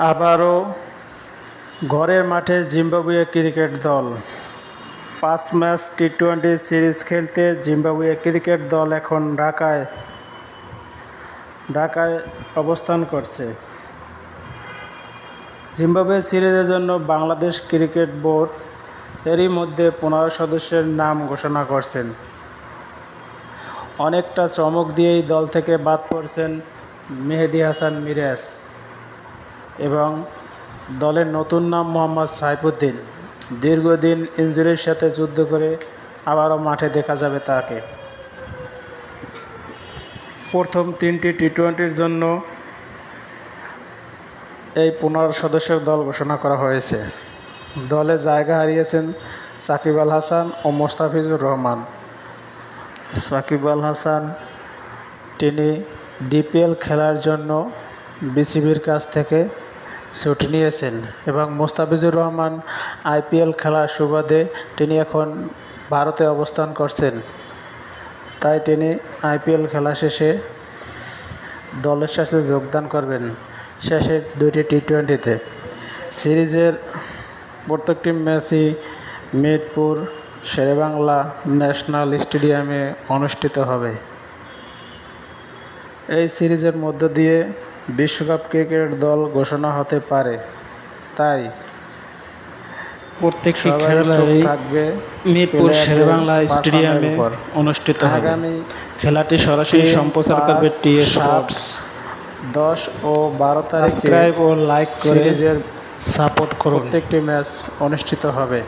আবারও ঘরের মাঠে জিম্বাবুয়ে ক্রিকেট দল। পাঁচ ম্যাচ টি টোয়েন্টি সিরিজ খেলতে জিম্বাবুয়ে ক্রিকেট দল এখন ঢাকায় ঢাকায় অবস্থান করছে। জিম্বাবুয়ে সিরিজের জন্য বাংলাদেশ ক্রিকেট বোর্ড এরই মধ্যে পনেরো সদস্যের নাম ঘোষণা করছেন। অনেকটা চমক দিয়েই দল থেকে বাদ পড়ছেন মেহেদি হাসান মিরাজ। এবং দলের নতুন নাম মোহাম্মদ সাইফুদ্দিন। দীর্ঘদিন ইনজুরির সাথে যুদ্ধ করে আবারও মাঠে দেখা যাবে তাকে। প্রথম তিনটি টি টোয়েন্টির জন্য এই পনেরো সদস্যের দল ঘোষণা করা হয়েছে। দলে জায়গা হারিয়েছেন সাকিব আল হাসান ও মোস্তাফিজুর রহমান। সাকিব আল হাসান তিনি ডিপিএল খেলার জন্য বিসিবির কাছ থেকে ছুটি নিয়েছেন এবং মোস্তাফিজুর রহমান আইপিএল খেলার সুবাদে তিনি এখন ভারতে অবস্থান করছেন। তাই তিনি আইপিএল খেলা শেষে দলের সাথে যোগদান করবেন শেষের দুইটি টি টোয়েন্টিতে সিরিজের প্রত্যেকটি ম্যাচই মিরপুর, শেরেবাংলা ন্যাশনাল স্টেডিয়ামে অনুষ্ঠিত হবে। এই সিরিজের মধ্য দিয়ে বিশ্বকাপ ক্রিকেট দল ঘোষণা হতে পারে। তাই প্রত্যেক থাকবে মিরপুর শেরেবাংলা স্টেডিয়ামে অনুষ্ঠিত হবে। আগামী খেলাটি সরাসরি সম্প্রচার করবে সাত, দশ ও বারো তারিখে সাবস্ক্রাইব ও লাইক করে সাপোর্ট করুন। প্রত্যেকটি ম্যাচ অনুষ্ঠিত হবে।